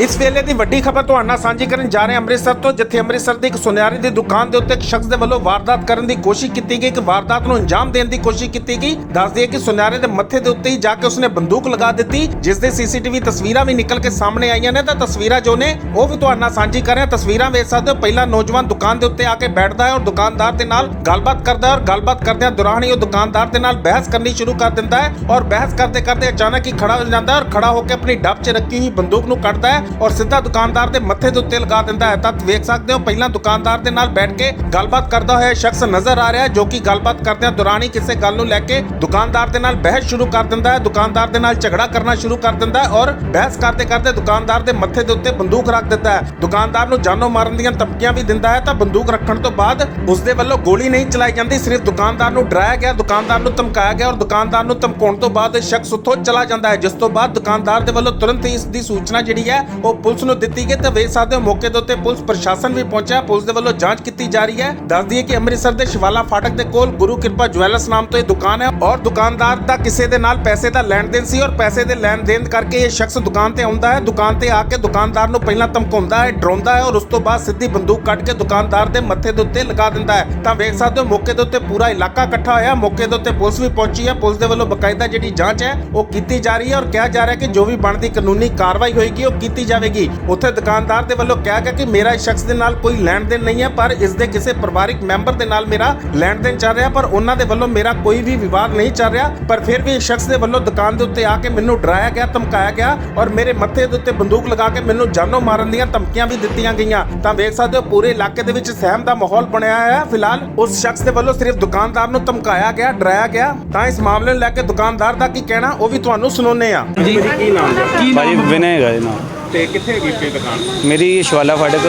ਇਸ ਵੇਲੇ ਦੀ ਵੱਡੀ ਖਬਰ ਤੁਹਾਡੇ ਨਾਲ ਸਾਂਝੀ ਕਰਨ ਜਾ ਰਹੇ ਹਾਂ ਅੰਮ੍ਰਿਤਸਰ ਤੋਂ, ਜਿੱਥੇ ਅੰਮ੍ਰਿਤਸਰ ਦੀ ਇੱਕ ਸੁਨਿਆਰੀ ਦੀ ਦੁਕਾਨ ਦੇ ਉੱਤੇ ਇੱਕ ਸ਼ਖਸ ਦੇ ਵੱਲੋਂ ਵਾਰਦਾਤ ਕਰਨ ਦੀ ਕੋਸ਼ਿਸ਼ ਕੀਤੀ ਗਈ। ਇੱਕ ਵਾਰਦਾਤ ਨੂੰ ਅੰਜਾਮ ਦੇਣ ਦੀ ਕੋਸ਼ਿਸ਼ ਕੀਤੀ ਗਈ। ਦੱਸ ਕਿ ਸੁਨਿਆਰੇ ਦੇ ਮੱਥੇ ਦੇ ਉੱਤੇ ਹੀ ਜਾ ਕੇ ਉਸਨੇ ਬੰਦੂਕ ਲਗਾ ਦਿੱਤੀ, ਜਿਸ ਦੇ ਸੀਸੀਟੀਵੀ ਤਸਵੀਰਾਂ ਵੀ ਨਿਕਲ ਕੇ ਸਾਹਮਣੇ ਆਈਆਂ ਨੇ। ਤਾਂ ਤਸਵੀਰਾਂ ਜੋ ਨੇ, ਉਹ ਵੀ ਤੁਹਾਡੇ ਨਾਲ ਸਾਂਝੀ ਕਰ ਰਹੇ ਹਾਂ। ਤਸਵੀਰਾਂ ਵੇਖ ਸਕਦੇ ਹੋ, ਪਹਿਲਾ ਨੌਜਵਾਨ ਦੁਕਾਨ ਦੇ ਉੱਤੇ ਆ ਕੇ ਬੈਠਦਾ ਹੈ ਔਰ ਦੁਕਾਨਦਾਰ ਦੇ ਨਾਲ ਗੱਲਬਾਤ ਕਰਦਾ ਹੈ ਔਰ ਗੱਲਬਾਤ ਕਰਦਿਆਂ ਦੌਰਾਨ ਹੀ ਉਹ ਦੁਕਾਨਦਾਰ ਦੇ ਨਾਲ ਬਹਿਸ ਕਰਨੀ ਸ਼ੁਰੂ ਕਰ ਦਿੰਦਾ ਹੈ ਔਰ ਬਹਿਸ ਕਰਦੇ ਕਰਦੇ ਅਚਾਨਕ ਹੀ ਖੜਾ ਹੋ ਜਾਂਦਾ ਹੈ ਔਰ ਖੜਾ ਹੋ ਕੇ ਆਪਣੀ ਡੱਬ 'ਚ ਰੱਖੀ ਹੋਈ ਬੰਦੂਕ ਨੂੰ ਕੱਢਦਾ ਹੈ। ਔਰ ਸਿੱਧਾ ਦੁਕਾਨਦਾਰ ਦੇ ਮੱਥੇ ਦੇ ਉੱਤੇ ਲਗਾ ਦਿੰਦਾ ਹੈ। ਤਾਂ ਵੇਖ ਸਕਦੇ ਹੋ, ਪਹਿਲਾਂ ਦੁਕਾਨਦਾਰ ਦੇ ਨਾਲ ਬੈਠ ਕੇ ਗੱਲਬਾਤ ਕਰਦਾ ਹੋਇਆ ਸ਼ਖਸ ਨਜ਼ਰ ਆ ਰਿਹਾ ਜੋ ਕਿ ਗੱਲਬਾਤ ਕਰਦਿਆਂ ਦੌਰਾਨ ਹੀ ਕਿਸੇ ਗੱਲ ਨੂੰ ਲੈ ਕੇ ਦੁਕਾਨਦਾਰ ਦੇ ਨਾਲ ਬਹਿਸ ਸ਼ੁਰੂ ਕਰ ਦਿੰਦਾ ਹੈ। ਦੁਕਾਨਦਾਰ ਦੇ ਨਾਲ ਝਗੜਾ ਕਰਨਾ ਸ਼ੁਰੂ ਕਰ ਦਿੰਦਾ ਹੈ ਔਰ ਬਹਿਸ ਕਰਦੇ ਕਰਦੇ ਦੁਕਾਨਦਾਰ ਦੇ ਮੱਥੇ ਦੇ ਉੱਤੇ ਬੰਦੂਕ ਰੱਖ ਦਿੰਦਾ ਹੈ। ਦੁਕਾਨਦਾਰ ਨੂੰ ਜਾਨੋਂ ਮਾਰਨ ਦੀਆਂ ਧਮਕੀਆਂ ਵੀ ਦਿੰਦਾ ਹੈ। ਤਾਂ ਬੰਦੂਕ ਰੱਖਣ ਤੋਂ ਬਾਅਦ ਉਸ ਦੇ ਵੱਲੋਂ ਗੋਲੀ ਨਹੀਂ ਚਲਾਈ ਜਾਂਦੀ, ਸਿਰਫ ਦੁਕਾਨਦਾਰ ਨੂੰ ਡਰਾਇਆ ਗਿਆ, ਦੁਕਾਨਦਾਰ ਨੂੰ ਧਮਕਾਇਆ ਗਿਆ ਔਰ ਦੁਕਾਨਦਾਰ ਨੂੰ ਧਮਕਾਉਣ ਤੋਂ ਬਾਅਦ ਸ਼ਖਸ ਉੱਥੋਂ ਚਲਾ ਜਾਂਦਾ ਹੈ, ਜਿਸ ਤੋਂ ਬਾਅਦ ਦੁਕਾਨਦਾਰ ਦੇ ਵੱਲੋਂ ਤੁਰੰਤ ਹੀ ਇਸ ਦੀ ਸੂਚਨਾ ਜਿਹੜੀ ਹੈ ਉਹ ਪੁਲਿਸ ਨੂੰ ਦਿੱਤੀ ਗਈ ਤੇ ਵੇਖ ਸਕਦੇ ਹੋ ਮੌਕੇ ਦੇ ਉੱਤੇ ਪੁਲਿਸ ਪ੍ਰਸ਼ਾਸਨ ਵੀ ਪਹੁੰਚਿਆ, ਪੁਲਿਸ ਦੇ ਵੱਲੋਂ ਜਾਂਚ ਕੀਤੀ ਜਾ ਰਹੀ ਹੈ। ਦੱਸ ਦਈਏ ਕਿ ਅੰਮ੍ਰਿਤਸਰ ਦੇ ਸ਼ਿਵਾਲਾ ਫਾਟਕ ਦੇ ਕੋਲ ਗੁਰੂ ਕਿਰਪਾ ਜੁਐਲਰਸ ਨਾਮ ਤੋਂ ਇਹ ਦੁਕਾਨ ਹੈ ਔਰ ਦੁਕਾਨਦਾਰ ਦਾ ਕਿਸੇ ਦੇ ਨਾਲ ਪੈਸੇ ਦਾ ਲੈਣ ਦੇਣ ਸੀ ਔਰ ਪੈਸੇ ਦੇ ਲੈਣ ਦੇਣ ਕਰਕੇ ਇਹ ਸ਼ਖਸ ਦੁਕਾਨ ਤੇ ਆਉਂਦਾ ਹੈ। ਦੁਕਾਨ ਤੇ ਆ ਕੇ ਦੁਕਾਨਦਾਰ ਨੂੰ ਪਹਿਲਾਂ ਧਮਕਾਉਂਦਾ ਹੈ, ਡਰਾਉਂਦਾ ਹੈ ਔਰ ਉਸ ਤੋਂ ਬਾਅਦ ਸਿੱਧੀ ਬੰਦੂਕ ਕੱਢ ਕੇ ਦੁਕਾਨਦਾਰ ਦੇ ਮੱਥੇ ਦੇ ਉੱਤੇ ਲਗਾ ਦਿੰਦਾ ਹੈ। ਤਾਂ ਵੇਖ ਸਕਦੇ ਹੋ ਮੌਕੇ ਦੇ ਉੱਤੇ ਪੂਰਾ ਇਲਾਕਾ ਇਕੱਠਾ ਹੋਇਆ, ਮੌਕੇ ਦੇ ਉੱਤੇ ਪੁਲਿਸ ਵੀ ਪਹੁੰਚੀ ਹੈ। ਪੁਲਿਸ ਦੇ ਵੱਲੋਂ ਬਕਾਇਦਾ ਜਿਹੜੀ ਜਾਂਚ ਹੈ, ਉਹ ਕੀਤੀ ਜਾ ਰਹੀ ਹੈ ਔਰ ਕਿਹਾ ਜਾ ਰਿਹਾ ਹੈ ਕਿ ਜੋ ਵੀ ਬਣਦੀ ਕਾਨੂੰਨੀ ਕਾਰਵਾਈ ਹੋਏਗੀ, ਉਹ ਕੀਤੀ ਜਾਵੇਗੀ। ਉੱਥੇ ਦੁਕਾਨਦਾਰ ਦੇ ਵੱਲੋਂ ਕਿਹਾ ਗਿਆ ਕਿ ਮੇਰਾ ਇਸ ਸ਼ਖਸ ਦੇ ਨਾਲ ਕੋਈ ਲੈਣ ਦੇਣ ਨਹੀਂ ਹੈ ਪਰ ਇਸ ਦੇ ਕਿਸੇ ਪਰਿਵਾਰਿਕ ਮੈਂਬਰ ਦੇ ਨਾਲ ਮੇਰਾ ਲੈਣ ਦੇਣ ਚੱਲ ਰਿਹਾ ਪਰ ਉਹਨਾਂ ਦੇ ਵੱਲੋਂ ਮੇਰਾ ਕੋਈ ਵੀ ਵਿਵਾਦ ਨਹੀਂ ਚੱਲ ਰਿਹਾ। ਪਰ ਫਿਰ ਵੀ ਇਸ ਸ਼ਖਸ ਦੇ ਵੱਲੋਂ ਦੁਕਾਨ ਦੇ ਉੱਤੇ ਆ ਕੇ ਮੈਨੂੰ ਡਰਾਇਆ ਗਿਆ ਧਮਕਾਇਆ ਗਿਆ ਔਰ ਮੇਰੇ ਮੱਥੇ ਦੇ ਉੱਤੇ ਬੰਦੂਕ ਲਗਾ ਕੇ ਮੈਨੂੰ ਜਾਨੋਂ ਮਾਰਨ ਦੀਆਂ ਧਮਕੀਆਂ ਵੀ ਦਿੱਤੀਆਂ ਗਈਆਂ। ਤਾਂ ਵੇਖ ਸਕਦੇ ਹੋ ਪੂਰੇ ਇਲਾਕੇ ਦੇ ਵਿੱਚ ਸਹਿਮ ਦਾ ਮਾਹੌਲ ਬਣਿਆ ਹੋਇਆ ਹੈ। ਫਿਲਹਾਲ ਉਸ ਸ਼ਖਸ ਦੇ ਵੱਲੋਂ ਸਿਰਫ ਦੁਕਾਨਦਾਰ ਨੂੰ ਧਮਕਾਇਆ ਗਿਆ ਡਰਾਇਆ ਗਿਆ। ਤਾਂ ਇਸ ਮਾਮਲੇ ਨੂੰ ਲੈ ਕੇ ਦੁਕਾਨਦਾਰ ਦਾ ਕੀ ਕਹਿਣਾ ਉਹ ਵੀ ਤੁਹਾਨੂੰ ਸੁਣਾਉਂਦੇ ਆ ਜੀ ਕੀ ਨਾਮ ਹੈ? ਕੀ ਭਾਜੀ ਵਿਨੇ ਹੈਗਾ ਜੀ ਨਾਮ। ਤੇ ਕਿੱਥੇ ਹੈਗੀ ਆਪਣੀ ਦੁਕਾਨ? ਮੇਰੀ ਸ਼ਵਾਲਾ ਫਾਟਕ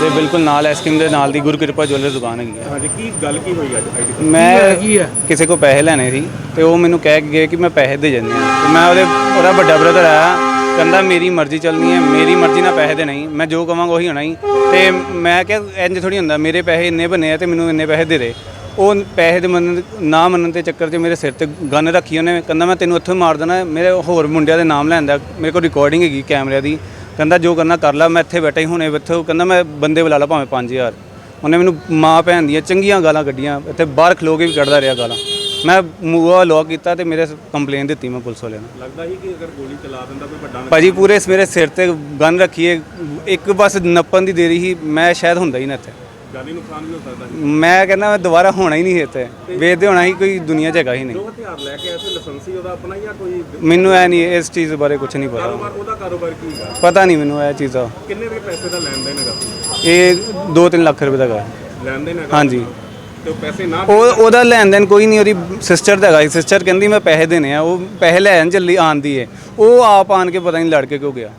ਦੇ ਬਿਲਕੁਲ ਨਾਲ ਐਸਕਿਮ ਦੇ ਨਾਲ ਦੀ ਗੁਰੂ ਕਿਰਪਾ ਜੁਐਲਰ ਦੁਕਾਨ ਹੈਗੀ ਹੈ ਹਾਂਜੀ ਕੀ ਗੱਲ ਕੀ ਹੋਈ ਅੱਜ? ਅੱਜ ਦੀ? ਮੈਂ ਕਿਸੇ ਕੋ ਪੈਸੇ ਲੈਣੇ ਸੀ ਤੇ ਉਹ ਮੈਨੂੰ ਕਹਿ ਕੇ ਗਏ ਕਿ ਮੈਂ ਪੈਸੇ ਦੇ ਜੰਨੇ ਆ ਤੇ ਮੈਂ ਉਹਦੇ ਉਹਦਾ ਵੱਡਾ ਬ੍ਰਦਰ ਆਇਆ ਕਹਿੰਦਾ ਮੇਰੀ ਮਰਜ਼ੀ ਚੱਲਣੀ ਹੈ ਮੇਰੀ ਮਰਜ਼ੀ ਨਾਲ ਪੈਸੇ ਦੇ ਨਹੀਂ ਮੈਂ ਜੋ ਕਵਾਂਗਾ ਉਹੀ ਹੋਣਾ ਹੀ ਤੇ ਮੈਂ ਕਿਹਾ ਇੰਜ ਥੋੜੀ ਹੁੰਦਾ ਮੇਰੇ ਪੈਸੇ ਇੰਨੇ ਬਣੇ ਆ ਤੇ ਮੈਨੂੰ ਇੰਨੇ ਪੈਸੇ ਦੇ ਦੇ। ਉਹ ਪੈਸੇ ਦੇ ਮੰਨਣ ਨਾ ਮੰਨਣ ਦੇ ਚੱਕਰ 'ਚ ਮੇਰੇ ਸਿਰ ਤੇ ਗਨ ਰੱਖੀ ਉਹਨੇ ਕਹਿੰਦਾ ਮੈਂ ਤੈਨੂੰ ਇੱਥੋਂ ਹੀ ਮਾਰ ਦੇਣਾ ਮੇਰੇ ਹੋਰ ਮੁੰਡਿਆਂ ਦੇ ਨਾਮ ਲੈਂਦਾ ਮੇਰੇ ਕੋਲ ਰਿਕਾਰਡਿੰਗ ਹੈਗੀ ਕੈਮਰੇ ਦੀ ਕਹਿੰਦਾ ਜੋ ਕਰਨਾ ਕਰ ਲੈ ਮੈਂ ਇੱਥੇ ਬੈਠਾ ਹੀ ਹੁਣੇ ਇੱਥੇ। ਕਹਿੰਦਾ ਮੈਂ ਬੰਦੇ ਬੁਲਾ ਲਾ ਭਾਵੇਂ 5000 ਉਹਨੇ ਮੈਨੂੰ ਮਾਂ ਭੈਣ ਦੀਆਂ ਚੰਗੀਆਂ ਗਾਲਾਂ ਕੱਢੀਆਂ ਇੱਥੇ ਬਾਹਰ ਖਲੋ ਕੇ ਵੀ ਕੱਢਦਾ ਰਿਹਾ ਗਾਲਾਂ। ਮੈਂ ਮੂਆ ਲੋਕ ਕੀਤਾ ਤੇ ਮੇਰੇ ਕੰਪਲੇਨ ਦਿੱਤੀ ਮੈਂ ਪੁਲਿਸ ਵਾਲਿਆਂ ਨੂੰ। ਲੱਗਦਾ ਸੀ ਕਿ ਅਗਰ ਗੋਲੀ ਚਲਾ ਦਿੰਦਾ ਕੋਈ ਵੱਡਾ ਭਾਜੀ ਪੂਰੇ ਮੇਰੇ ਸਿਰ ਤੇ ਗਨ ਰੱਖੀਏ ਇੱਕ ਬਸ ਨੱਪਣ ਦੀ ਦੇਰੀ ਸੀ ਮੈਂ ਸ਼ਾਇਦ ਹੁੰਦਾ ਹੀ ਨਾ ਇੱਥੇ। ਜਾਨੀ ਨੁਕਸਾਨ ਵੀ ਹੋ ਸਕਦਾ ਸੀ। ਮੈਂ ਕਹਿੰਦਾ ਮੈਂ ਦੁਬਾਰਾ ਹੋਣਾ ਹੀ ਨਹੀਂ ਇੱਥੇ। ਵੇਚਦੇ ਹੋਣਾ ਹੀ ਕੋਈ ਦੁਨੀਆ 'ਚ ਹੈਗਾ ਹੀ ਨਹੀਂ। ਜੋ ਹਥਿਆਰ ਲੈ ਕੇ ਆਇਆ ਸੀ ਲਾਇਸੈਂਸੀ ਉਹਦਾ ਆਪਣਾ ਜਾਂ ਕੋਈ ਮੈਨੂੰ ਐ ਨਹੀਂ ਇਸ ਚੀਜ਼ ਬਾਰੇ ਕੁਝ ਨਹੀਂ ਪਤਾ। ਕਾਰੋਬਾਰ ਉਹਦਾ ਕਾਰੋਬਾਰ ਕੀ ਹੈਗਾ? ਪਤਾ ਨਹੀਂ ਮੈਨੂੰ ਇਹ ਚੀਜ਼ ਦਾ। ਕਿੰਨੇ ਦੇ ਪੈਸੇ ਦਾ ਲੈਣ ਦੇਣ ਹੈਗਾ? ਇਹ 2-3 ਲੱਖ ਰੁਪਏ ਦਾ ਹੈਗਾ। ਲੈਣ ਦੇਣ ਹੈਗਾ? ਹਾਂਜੀ। ਤੇ ਉਹ ਪੈਸੇ ਨਾ ਉਹ ਉਹਦਾ ਲੈਣ ਦੇਣ ਕੋਈ ਨਹੀਂ ਉਹਦੀ ਸਿਸਟਰ ਦਾ ਹੈਗਾ ਸਿਸਟਰ ਕਹਿੰਦੀ ਮੈਂ ਪੈਸੇ ਦੇਣੇ ਆ ਉਹ ਪੈਸੇ ਲੈਣ ਚੱਲੀ ਆਂਦੀ ਏ। ਉਹ ਆਪ ਆਣ ਕੇ ਪਤਾ ਨਹੀਂ ਲੜ ਕੇ ਕਿਉਂ ਗਿਆ।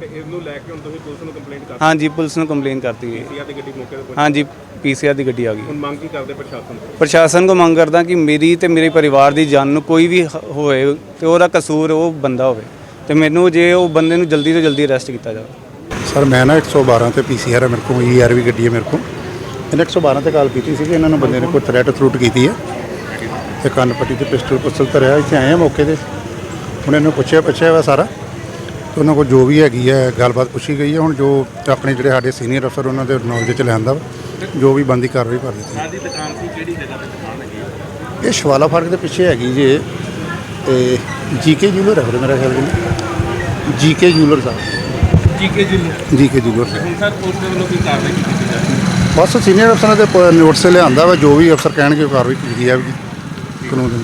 ਤੇ ਇਹਨੂੰ ਲੈ ਕੇ ਹੁਣ ਤੁਸੀਂ ਪੁਲਿਸ ਨੂੰ ਕੰਪਲੇਂਟ ਕਰ ਹਾਂਜੀ ਪੁਲਿਸ ਨੂੰ ਕੰਪਲੇਨ ਕਰਤੀ। ਹੈ ਦਿੱਤੀ ਆ ਤੇ ਗੱਡੀ ਮੌਕੇ ਤੇ ਪਹੁੰਚ ਹਾਂਜੀ ਪੀਸੀਆਰ ਦੀ ਗੱਡੀ ਆ ਗਈ। ਹੁਣ ਮੰਗ ਕੀ ਕਰਦੇ ਪ੍ਰਸ਼ਾਸਨ ਤੋਂ? ਪ੍ਰਸ਼ਾਸਨ ਕੋ ਮੰਗ ਕਰਦਾ ਕਿ ਮੇਰੀ ਤੇ ਮੇਰੇ ਪਰਿਵਾਰ ਦੀ ਜਾਨ ਨੂੰ ਕੋਈ ਵੀ ਹ- ਹੋਏ ਤੇ ਉਹਦਾ ਕਸੂਰ ਉਹ ਬੰਦਾ ਹੋਵੇ ਤੇ ਮੈਨੂੰ ਜੇ ਉਹ ਬੰਦੇ ਨੂੰ ਜਲਦੀ ਤੋਂ ਜਲਦੀ ਅਰੈਸਟ ਕੀਤਾ ਜਾਵੇ। ਸਰ ਮੈਂ ਨਾ 112 ਤੇ ਪੀਸੀਆਰ ਹੈ ਮੇਰੇ ਕੋਲ ਈਆਰ ਵੀ ਗੱਡੀ ਹੈ ਮੇਰੇ ਕੋਲ। ਇਹਨੇ 112 ਤੇ ਕਾਲ ਕੀਤੀ ਸੀ ਕਿ ਇਹਨਾਂ ਨੂੰ ਬੰਦੇ ਨੇ ਕੋਈ ਥ੍ਰੈਟ ਥਰੂਟ ਕੀਤੀ ਹੈ ਤੇ ਕੰਨ ਪੱਟੀ ਤੇ ਪਿਸਟਲ ਪੁਸਤਲ ਧਰਿਆ ਇੱਥੇ ਆਏ ਆ ਮੌਕੇ ਤੇ। ਹੁਣ ਇਹਨੂੰ ਪੁੱਛਿਆ ਪੁੱਛਿਆ ਵਾ ਸਾਰਾ। ਉਹਨਾਂ ਕੋਲ ਜੋ ਵੀ ਹੈਗੀ ਹੈ ਗੱਲਬਾਤ ਪੁੱਛੀ ਗਈ ਹੈ। ਹੁਣ ਜੋ ਆਪਣੇ ਜਿਹੜੇ ਸਾਡੇ ਸੀਨੀਅਰ ਅਫਸਰ ਉਹਨਾਂ ਦੇ ਨੌਲੇਜ ਚ ਲਿਆਂਦਾ ਵਾ। ਜੋ ਵੀ ਬੰਦੀ ਕਾਰਵਾਈ ਕਰ ਦਿੱਤੀ ਸਾਡੀ ਦੁਕਾਨ ਸੀ ਕਿਹੜੀ ਜਗ੍ਹਾ ਤੇ ਦੁਕਾਨ ਹੈਗੀ ਇਹ ਸ਼ਵਾਲਾ ਫਾਟਕ ਦੇ ਪਿੱਛੇ ਹੈਗੀ ਜੇ। ਤੇ ਜੀਕੇ ਜੂਲਰ ਹੈ ਮੇਰਾ ਖਿਆਲ ਜੀ। ਜੀਕੇ ਜੂਲਰ ਸਾਹਿਬ ਜੀਕੇ ਜੀ ਜੀਕੇ ਜੂਲਰ ਸਾਹਿਬ ਸਰ ਪੁਲਿਸ ਦੇ ਵੱਲੋਂ ਕੀ ਕਾਰਵਾਈ ਕੀਤੀ ਜਾ ਰਹੀ ਬਸ ਸੀਨੀਅਰ ਅਫਸਰਾਂ ਦੇ ਨੋਟਿਸ ਲਿਆਂਦਾ ਵਾ। ਜੋ ਵੀ ਅਫਸਰ ਕਹਿਣਗੇ ਕਾਰਵਾਈ ਕੀਤੀ ਜਾਵੇਗੀ ਕਾਨੂੰਨ ਦੇ